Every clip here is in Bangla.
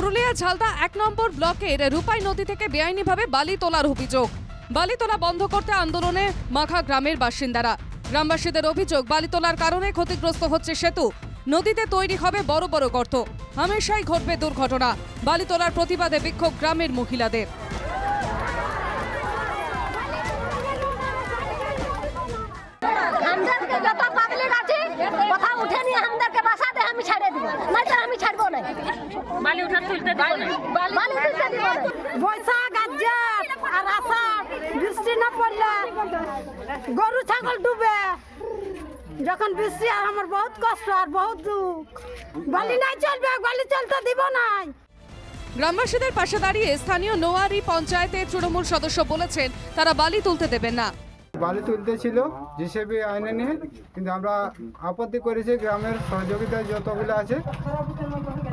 পুরুলিয়া ঝালদা এক নম্বর ব্লকের রূপাই নদী থেকে বেআইনিভাবে বালি তোলার অভিযোগ। বালি তোলা বন্ধ করতে আন্দোলনে মাখা গ্রামের বাসিন্দারা। গ্রামবাসীদের অভিযোগ, বালি তোলার কারণে ক্ষতিগ্রস্ত হচ্ছে সেতু। নদীতে তৈরি হবে বড় বড় গর্ত। হামেশাই ঘটবে দুর্ঘটনা। বালি তোলার প্রতিবাদে বিক্ষোভ গ্রামের মহিলাদের। কথা উঠে নিয়ে আমাদেরকে আমি ছেড়ে দিব। তো আমি ছাড়বো না। বালি উঠার তুলতে দেবো না। বালি তুলতে দিব না। বৈশাখ আজ্জার আর আষাঢ় বৃষ্টি না পড়লে গরু ছাগল ডুবে। যখন বৃষ্টি আর আমার বহুত কষ্ট আর বহুত দুঃখ। বালি নাই চলবে বালি চলতে দিব নাই। গ্রামবাসীদের পাশে দাঁড়িয়ে স্থানীয় নোয়ারি পঞ্চায়েতের তৃণমূল সদস্য বলেছেন তারা বালি তুলতে দেবেন না। বালি তুলতে ছিল জিসিবি আইনে নিয়ে কিন্তু আমরা আপত্তি করেছি গ্রামের সহযোগিতা যতগুলো আছে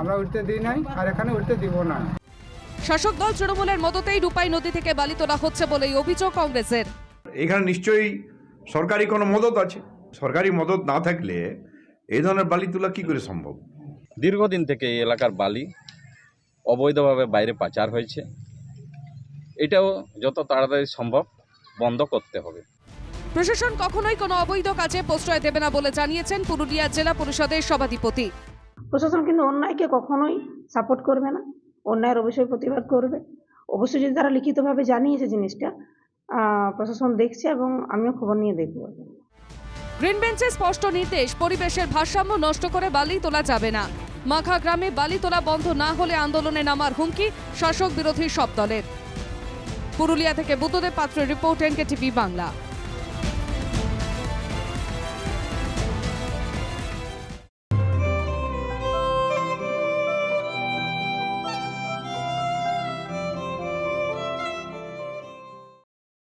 আমরা উঠতে দিই নাই আর এখানে উঠতে দিব না। শাসক দল তৃণমূলের মদতেই রূপাই নদী থেকে বালি তোলা হচ্ছে বলেই অভিযোগ কংগ্রেসের। এখানে নিশ্চয়ই সরকারি কোনো মদত আছে। সরকারি মদত না থাকলে এই ধরনের বালি তোলা কি করে সম্ভব? দীর্ঘদিন থেকে এই এলাকার বালি অবৈধভাবে বাইরে পাচার হয়েছে। এটাও যত তাড়াতাড়ি সম্ভব বন্ধ করতে হবে। প্রশাসন কখনোই কোনো অবৈধ কাজে প্রশ্রয় দেবে না বলে জানিয়েছেন পুরুলিয়া জেলা পরিষদের সভাধিপতি। প্রশাসন কিন্তু অন্যায়কে কখনোই সাপোর্ট করবে না অন্যায়ের অবশ্যই প্রতিবাদ করবে। অবশ্যই যদি তারা লিখিতভাবে জানিয়েছে জিনিসটা প্রশাসন দেখছে এবং আমিও খবর নিয়ে দেখব। গ্রিন বেঞ্চের স্পষ্ট নির্দেশ পরিবেশের ভারসাম্য নষ্ট করে বালি তোলা যাবে না। মাখা গ্রামে বালি তোলা বন্ধ না হলে আন্দোলনে নামার হুমকি শাসক বিরোধী সব দলের। পুরুলিয়া থেকে বুদ্ধদেব পাত্রের রিপোর্ট এনকে টিভি বাংলা।